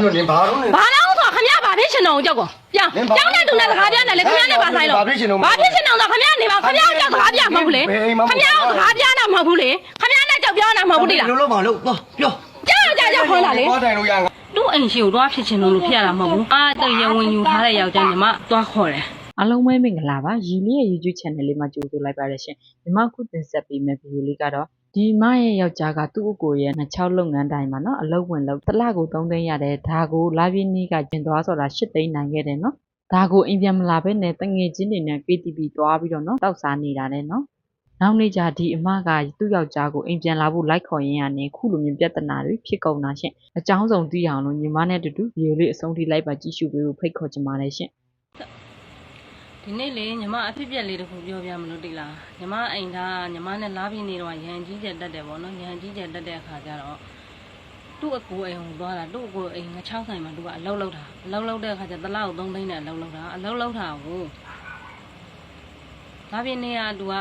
မျိုးနင်ဘာလို့လဲဘာလို့ဆိုခမရဘာဖြစ်ရှင်တော့ကြောက်ကောပြောင်းနင်ဘာကြောက်တဲ့သူနဲ့စကားပြောနေလေခမရနဲ့ဘာဆိုင်လို့ဘာဖြစ်ရှင်တော့ဘာဖြစ်ရှင်တော့ခမရနေပါခမရကြောက်စကားပြမဟုတ်ဘူးလေဘယ်အိမ်မှမခဟုတ်မရစကားပြတာမဟုတ်ဘူးလေခမရနဲ့ကြောက်ပြောတာမဟုတ်ဘူးတိလားလို့လို့မလို့သွားပြောကြောက်ကြောက်ကြောက်ခေါ်လာလေသွားတိုင်လို့ရငါသူ့အိမ်ရှိကိုတော့ဖြစ်ရှင်လို့လို့ဖြစ်ရတာမဟုတ်ဘူးအာတရဝင်ယူထားတဲ့ယောက်ျားညီမသွားခေါ်တယ်အားလုံးပဲမင်္ဂလာပါရီလေးရဲ့ YouTube channel လေးမှာကြိုဆိုလိုက်ပါရရှင်ညီမခုတင်ဆက်ပေးမယ့်ဗီဒီယိုလေးကတော့ ဒီမရဲ့ယောက်ျားကသူ့အကိုရဲ့နှစ်ချောက်လုပ်ငန်းတိုင်းမှာနော်အလုပ်ဝင်လုပ်တစ်လကို3သိန်းရတယ်ဒါကိုလာပြင်းနီးကကျင်သွားဆိုတာ8သိန်းနိုင်ခဲ့တယ်နော်ဒါကိုအိမ်ပြန်မလာဘဲနဲ့တငယ်ချင်းတွေနဲ့ KTV သွားပြီးတော့နော်တောက်စားနေတာနဲ့နော်နောက်နေ့ကျဒီအမကသူ့ယောက်ျားကိုအိမ်ပြန်လာဖို့လိုက်ခေါ်ရင်းကနေခုလိုမျိုးပြဿနာတွေဖြစ်ကုန်တာရှင်အကြောင်းစုံသိအောင်လို့ညီမနဲ့အတူတူဗီဒီယိုလေးအဆုံးထိလိုက်ပါကြည့်ရှုပေးဖို့ဖိတ်ခေါ်ချင်ပါတယ်ရှင် ဒီနေ့လေညီမအဖြစ်ပြက်လေးတစ်ခုပြောပြမလို့တိလားညီမအိမ်သားညီမနဲ့လားပြင်းနေတော့ရန်ကြီးကျက်တက်တယ်ပေါ့နော်ရန်ကြီးကျက်တက်တဲ့အခါကျတော့သူ့အကိုအိမ်ကိုသွားတာသူ့အကိုအိမ်ငချောင်းဆိုင်မှာသူကအလုပ်လုပ်တာအလုပ်လုပ်တဲ့အခါကျတလားကို3သိန်းနဲ့အလုပ်လုပ်တာအလုပ်လုပ်တာကိုလားပြင်းနေကသူက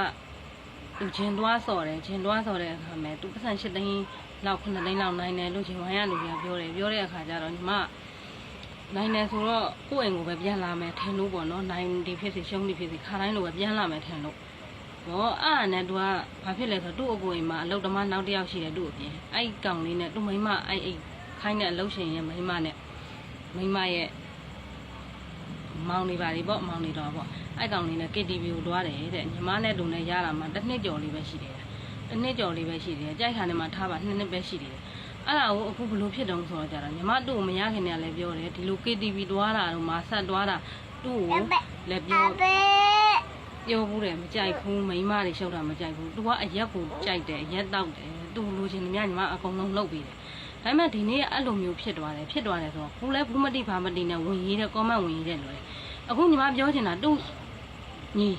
သူချင်းတွားစော်တယ်ချင်းတွားစော်တဲ့အခါမှာသူပတ်စံ8သိန်းလောက်9သိန်းလောက်နိုင်တယ်လို့ချင်းဝိုင်းရလူကပြောတယ်ပြောတဲ့အခါကျတော့ညီမ နိုင်တယ်ဆိုတော့ကိုယ့်အိမ်ကိုပဲပြန်လာမယ်ထင်လို့ပေါ့နော်နိုင်ဒီဖြစ်စီရှုံးဒီဖြစ်စီခါတိုင်းလိုပဲပြန်လာမယ်ထင်လို့တော့အဲ့ဒါနဲ့သူကဘာဖြစ်လဲဆိုတော့သူ့အကိုအိမ်မှာအလုပ်သမားနောက်တစ်ယောက်ရှိတယ်သူ့အပြင်အဲ့ကောင်လေးနဲ့သူ့မိန်းမအဲ့အိမ်ခိုင်းတဲ့အလုပ်ရှင်ရဲ့မိန်းမနဲ့မိန်းမရဲ့မောင်နေပါလေပေါ့မောင်နေတော့ပေါ့အဲ့ကောင်လေးနဲ့ KTV ကိုတွားတယ်တဲ့ညီမနဲ့လူနဲ့ရတာမှတစ်နှစ်ကျော်လေးပဲရှိတယ်တစ်နှစ်ကျော်လေးပဲရှိတယ်ကြိုက်ခါနဲ့မှထားပါနှစ်နှစ်ပဲရှိတယ် အဲ့ဒါကိုအခုဘလို့ဖြစ်တုံးဆိုတော့ကြတော့ညီမတို့ကိုမရခင်တည်းကလည်းပြောတယ်ဒီလို KTV တွားတာတော့မဆက်တွားတာသူ့ကိုလည်းပြောပြောဘူးတယ်မကြိုက်ဘူးမိန်းမတွေရှောက်တာမကြိုက်ဘူးသူကအရက်ကိုကြိုက်တယ်အရက်တောက်တယ်သူလိုချင်တယ်မြညီမအကုန်လုံးလုပ်ပေးတယ်ဒါပေမဲ့ဒီနေ့အဲ့လိုမျိုးဖြစ်သွားတယ်ဖြစ်သွားတယ်ဆိုတော့ကိုလည်းဘူးမတိဘာမတိနဲ့ဝင်ရေးတဲ့ comment ဝင်ရေးတဲ့လူတွေအခုညီမပြောချင်တာသူ့ညီ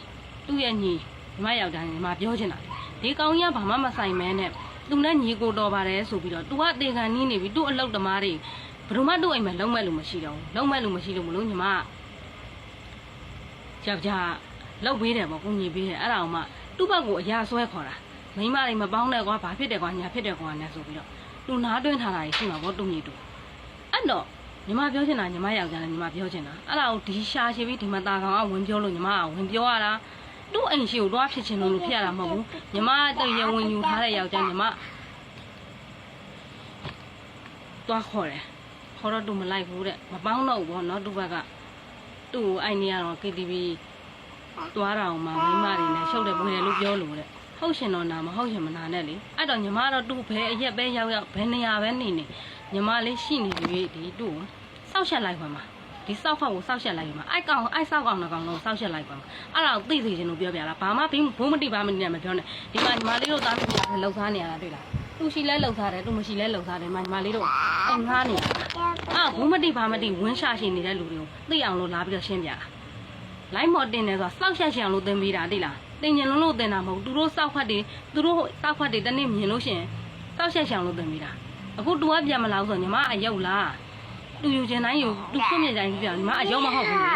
သူ့ရဲ့ညီညီမယောက်ျားညီမပြောချင်တာဒီကောင်ကြီးကဘာမှမဆိုင်မဲနဲ့ သူနဲ့ညီကိုတော်ပါတယ်ဆိုပြီးတော့ तू ကအသေးခံနီးနေပြီသူ့အလောက်တမားတွေဘယ်တော့မှသူ့အိမ်မှာလုံးမဲ့လို့မရှိတော့ဘူးလုံးမဲ့လို့မရှိလို့မလို့ညီမကြောက်ကြလောက်ပေးတယ်ပေါ့ကိုညီပေးတယ်အဲ့ဒါအောင်မှသူ့ဘက်ကိုအရာဆွဲခေါ်တာမိမတွေမပေါင်းနဲ့ကွာဘာဖြစ်တယ်ကွာညာဖြစ်တယ်ကွာနဲ့ဆိုပြီးတော့သူနားတွင်းထားတာရှိမှာပေါ့သူ့ညီတူအဲ့တော့ညီမပြောချင်တာညီမယောက်ျားလည်းညီမပြောချင်တာအဲ့ဒါကိုဒီရှာရှည်ပြီးဒီမသားကောင်ကဝင်ပြောလို့ညီမကဝင်ပြောရတာ သူ့အိမ်ရှိကိုတွားဖြစ်ချင်လို့လို့ဖြစ်ရတာမဟုတ်ဘူးညီမတရဝင်ယူထားတဲ့ယောက်ျားညီမသွားခေါ်တယ်ခေါ်တော့သူမလိုက်ဘူးတဲ့မပေါင်းတော့ဘူးပေါ့နော်သူ့ဘက်ကသူ့ကိုအဲ့နေရတော့ KTV သွားတာအောင်မှမိန်းမတွေနဲ့ရှုပ်တယ်ပွေတယ်လို့ပြောလို့တဲ့ဟုတ်ရှင်တော့နာမဟုတ်ရှင်မနာနဲ့လေအဲ့တော့ညီမတော့သူ့ဘဲအရက်ပဲရောက်ရောက်ဘယ်နေရာပဲနေနေညီမလေးရှိနေပြီဒီသူ့ကိုစောက်ရှက်လိုက်ပါမှာ ဒီစောက်ဖောက်ကိုစောက်ရှက်လိုက်ပါအဲ့ကောင်အဲ့စောက်ကောင်တစ်ကောင်လုံးစောက်ရှက်လိုက်ပါမှာအဲ့ဒါကိုသိစေချင်လို့ပြောပြလားဘာမှဘိုးမတိပါမနေနဲ့မပြောနဲ့ဒီမှာညီမလေးတို့သားသမီးတွေလှုပ်ရှားနေရတာတွေ့လားသူရှိလဲလှုပ်စားတယ်သူမရှိလဲလှုပ်စားတယ်မညီမလေးတို့အငှားနေတာအာဘူးမတိဘာမတိဝင်းရှာရှိနေတဲ့လူတွေကိုသိအောင်လို့လာပြီးတော့ရှင်းပြတာလိုက်မော်တင်တယ်ဆိုတာစောက်ရှက်ရှက်အောင်လို့သင်ပေးတာသိလားတင်ကျင်လုံးလို့သင်တာမဟုတ်သူတို့စောက်ခွက်တွေသူတို့စောက်ခွက်တွေတနေ့မြင်လို့ရှရင်စောက်ရှက်ရှက်အောင်လို့သင်ပေးတာအခုတူကပြန်မလာဘူးဆိုညီမအယုတ်လား သူယူချင်တိုင်းယူသူခွင့်မြင်တိုင်းပြညီမအယုတ်မဟုတ်ဘူးလေ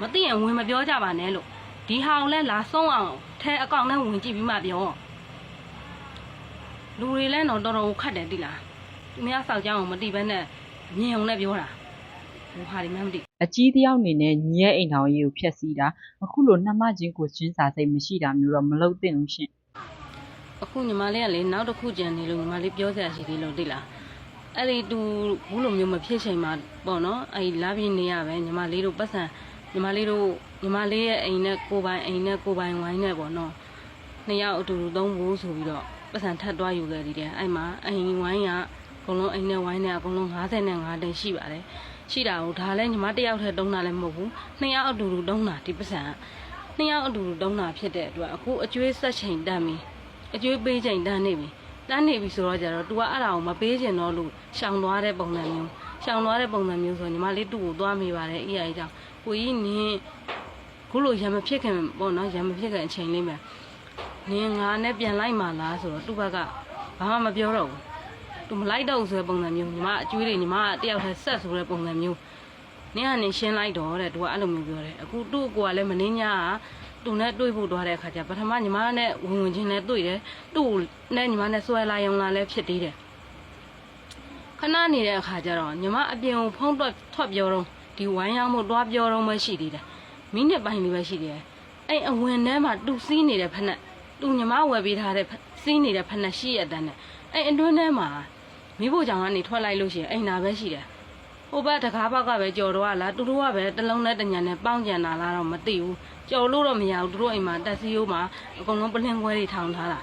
မသိရင်ဝင်မပြောကြပါနဲ့လို့ဒီဟာကိုလဲလာဆုံးအောင်ထဲအကောင့်နဲ့ဝင်ကြည့်ပြီးမှပြောလူတွေလည်းတော့တော်တော်ကိုခတ်တယ်တိလားသူများစောက်ကြောင်းကိုမတိဘဲနဲ့မြင်အောင်နဲ့ပြောတာဟိုဟာဒီမှမသိအကြီးတယောက်အနေနဲ့ညီရဲ့အိမ်ထောင်ရေးကိုဖျက်ဆီးတာအခုလိုနှမချင်းကိုချင်းစာစိတ်မရှိတာမျိုးတော့မလုပ်သင့်ဘူးရှင်အခုညီမလေးကလေနောက်တစ်ခုကြံနေလို့ညီမလေးပြောစရာရှိသေးလို့တိလား အဲ့ဒီသူဘူးလိုမျိုးမဖြစ်ချိန်မှာပေါ့နော်အဲ့ဒီလာပြင်းနေရပဲညီမလေးတို့ပတ်စံညီမလေးတို့ညီမလေးရဲ့အိမ်နဲ့ကိုပိုင်အိမ်နဲ့ကိုပိုင်ဝိုင်းနဲ့ပေါ့နော်နှစ်ယောက်အတူတူသုံးဖို့ဆိုပြီးတော့ပတ်စံထပ်သွားယူခဲ့သေးတယ်အဲ့မှာအိမ်ဝိုင်းကအကုန်လုံးအိမ်နဲ့ဝိုင်းနဲ့အကုန်လုံး55တိန်ရှိပါတယ်ရှိတာကိုဒါလည်းညီမတစ်ယောက်တည်းတုံးတာလည်းမဟုတ်ဘူးနှစ်ယောက်အတူတူတုံးတာဒီပစံကနှစ်ယောက်အတူတူတုံးတာဖြစ်တဲ့အတွက်အခုအကျွေးဆက်ချိန်တန်းပြီအကျွေးပေးချိန်တန်းနေပြီ တန်းနေပြီဆိုတော့ကြတော့ तू ကအဲ့ဒါကိုမပေးချင်တော့လို့ရှောင်သွားတဲ့ပုံစံမျိုးရှောင်သွားတဲ့ပုံစံမျိုးဆိုညီမလေးသူ့ကိုသွားမိပါတယ်အေးအေးကြောင့်ကိုကြီးနင်းခုလိုရံမဖြစ်ခင်ပေါ့နော်ရံမဖြစ်ခင်အချိန်လေးမှာနင်းငါနဲ့ပြန်လိုက်မှလားဆိုတော့သူ့ဘက်ကဘာမှမပြောတော့ဘူးသူမလိုက်တော့ဘူးဆိုတဲ့ပုံစံမျိုးညီမအကျွေးတွေညီမတယောက်တည်းဆက်ဆိုတဲ့ပုံစံမျိုးနင်းကနေရှင်းလိုက်တော့တဲ့သူကအဲ့လိုမျိုးပြောတယ်အခုသူ့ကိုကလည်းမင်းညာက သူနဲ့တွေ့ဖို့တွားတဲ့အခါကျပထမညီမနဲ့ဝင်ဝင်ချင်းနဲ့တွေ့တယ်သူ့နဲ့ညီမနဲ့ဆွဲလာရုံလာလည်းဖြစ်သေးတယ်ခဏနေတဲ့အခါကျတော့ညီမအပြင်ကိုဖုံးတော့ထွက်ပြောတော့ဒီဝိုင်းရောက်မှုတွားပြောတော့မှရှိသေးတယ်မိနစ်ပိုင်းလေးပဲရှိသေးတယ်အဲ့အဝင်ထဲမှာတူစီးနေတဲ့ဖက်နဲ့တူညီမဝယ်ပေးထားတဲ့ဖက်စီးနေတဲ့ဖက်နဲ့ရှိရတဲ့နဲ့အဲ့အတွင်းထဲမှာမိဖို့ကြောင့်ကနေထွက်လိုက်လို့ရှိရင်အိမ်နာပဲရှိတယ် ဟိုဘက်တကားဘက်ကပဲကြော်တော့လားသူတို့ကပဲတလုံးနဲ့တညံနဲ့ပေါင်းကြံတာလားတော့မသိဘူးကြော်လို့တော့မရဘူးသူတို့အိမ်မှာတက်စီယိုးမှာအကုန်လုံးပလင်ခွဲတွေထောင်ထားတာ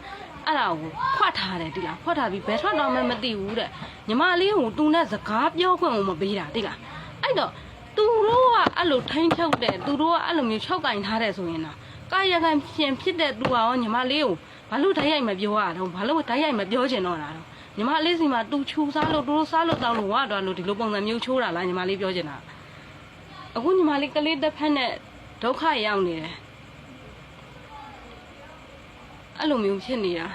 အဲ့ဒါကိုဖွက်ထားတယ်တိလားဖွက်ထားပြီးဘယ်ထွက်တော့မှမသိဘူးတဲ့ညီမလေးကသူနဲ့စကားပြောခွင့်ကိုမပေးတာတိလားအဲ့တော့သူတို့ကအဲ့လိုထိမ့်ချုပ်တယ်သူတို့ကအဲ့လိုမျိုးချုပ်ကင်ထားတယ်ဆိုရင်တော့ကာယကံရှင်ဖြစ်တဲ့သူကရောညီမလေးကိုဘာလို့ဓာတ်ရိုက်မပြောရတော့ဘာလို့ဓာတ်ရိုက်မပြောချင်တော့တာတော့ ညီမလေးစီမှာသူချူစားလို့သူတို့စားလို့တောက်လို့ဝါတော့လို့ဒီလိုပုံစံမျိုးချိုးတာလားညီမလေးပြောချင်တာအခုညီမလေးကလေးတစ်ဖက်နဲ့ဒုက္ခရောက်နေတယ်အဲ့လိုမျိုးဖြစ်နေတာ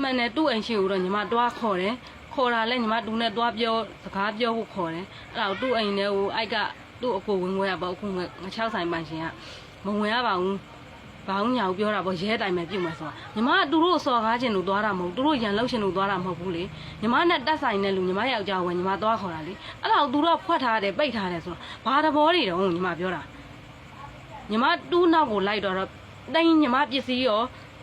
မှန်တယ်သူ့အိမ်ရှိကိုတော့ညီမတွားခေါ်တယ်ခေါ်တာလဲညီမတူနဲ့တွားပြောစကားပြောဖို့ခေါ်တယ်အဲ့ဒါကိုသူ့အိမ်ထဲကိုအိုက်ကသူ့အကိုဝင်ခွဲရပေါ့အခုငငချောက်ဆိုင်ပိုင်ရှင်ကမဝင်ရပါဘူး ဘာဘူးညာကိုပြောတာပေါ့ရဲတိုင်ပဲပြုတ်မယ်ဆိုတာညီမကသူတို့စော်ကားခြင်းလို့သွားတာမဟုတ်သူတို့ရန်လောက်ခြင်းလို့သွားတာမဟုတ်ဘူးလေညီမနဲ့တက်ဆိုင်တဲ့လူညီမယောက်ျားဝင်ညီမသွားခေါ်တာလေအဲ့ဒါကိုသူတို့ကဖွက်ထားတယ်ပိတ်ထားတယ်ဆိုတော့ဘာတဘောတွေတော့ညီမပြောတာညီမတူးနောက်ကိုလိုက်တော့တော့တိုင်းညီမပစ္စည်းရော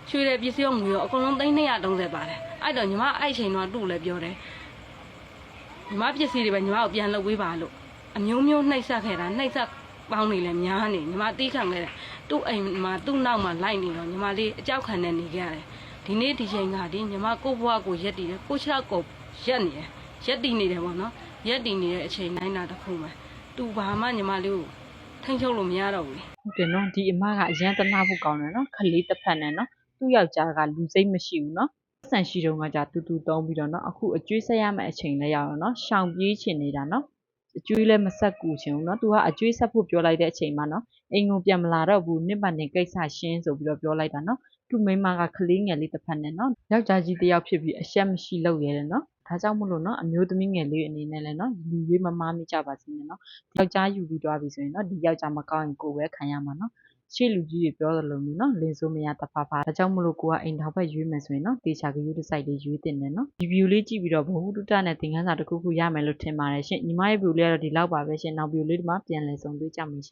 ရွှေတဲ့ပစ္စည်းရောငွေရောအကုန်လုံး330ပါတယ်အဲ့တော့ညီမအဲ့ချိန်တော့သူ့လည်းပြောတယ်ညီမပစ္စည်းတွေပဲညီမကိုပြန်လုပ်ပေးပါလို့အမျိုးမျိုးနှိပ်စက်ခဲ့တာနှိပ်စက် ပေါင်းနေလဲများနေညီမတီးခံခဲ့တယ်သူ့အိမ်မှာသူ့နောက်မှာလိုက်နေတော့ညီမလေးအကြောက်ခံနေနေကြရတယ်ဒီနေ့ဒီချိန်ကဒီညီမကိုယ့်ဘဝကိုရက်တည်တယ်ကိုယ့်ချောက်ကိုရက်နေတယ်ရက်တည်နေတယ်ပေါ့နော်ရက်တည်နေတဲ့အချိန်တိုင်းတာတစ်ခုပဲသူဘာမှညီမလေးကိုထိန်ချုပ်လို့မရတော့ဘူးလေဟုတ်တယ်နော်ဒီအမကအရန်တနာဖို့ကောင်းတယ်နော်ခလေးတစ်ဖက်နဲ့နော်သူ့ယောက်ျားကလူစိတ်မရှိဘူးနော်ဆန်ရှိတုန်းကကြာတူတူတုံးပြီးတော့နော်အခုအကျွေးဆက်ရမယ့်အချိန်လည်းရောက်တော့နော်ရှောင်ပြေးချင်နေတာနော် အကျွေးလည်းမဆက်ကူချင်ဘူးနော်သူကအကျွေးဆက်ဖို့ပြောလိုက်တဲ့အချိန်မှာနော်အိမ်ကိုပြန်မလာတော့ဘူးနှစ်ပတ်နဲ့ကိစ္စရှင်းဆိုပြီးတော့ပြောလိုက်တာနော်သူမိန်းမကခလေးငယ်လေးတစ်ဖက်နဲ့နော်ယောက်ျားကြီးတစ်ယောက်ဖြစ်ပြီးအရှက်မရှိလို့ရတယ်နော် ဒါကြောင့်မို့လို့နော်အမျိုးသမီးငယ်လေးအနေနဲ့လည်းနော်လူရွေးမမားမိကြပါစေနဲ့နော်ယောက်ျားယူပြီးသွားပြီဆိုရင်နော်ဒီယောက်ျားမကောင်းရင်ကိုယ်ပဲခံရမှာနော်ရှေ့လူကြီးတွေပြောသလိုမျိုးနော်လင်းစိုးမရတဖာဖာဒါကြောင့်မလို့ကိုကအိမ်ထောင်ဘက်ရွေးမယ်ဆိုရင်နော်တေချာကယူတစ်စိုက်လေးရွေးတင်တယ်နော်ဒီ view လေးကြည့်ပြီးတော့ဘဝတုတ္တနဲ့သင်ခန်းစာတစ်ခုခုရမယ်လို့ထင်ပါတယ်ရှင်ညီမရဲ့ view လေးကတော့ဒီလောက်ပါပဲရှင်နောက် view လေးဒီမှာပြန်လည်ဆုံတွေ့ကြမယ်ရှင်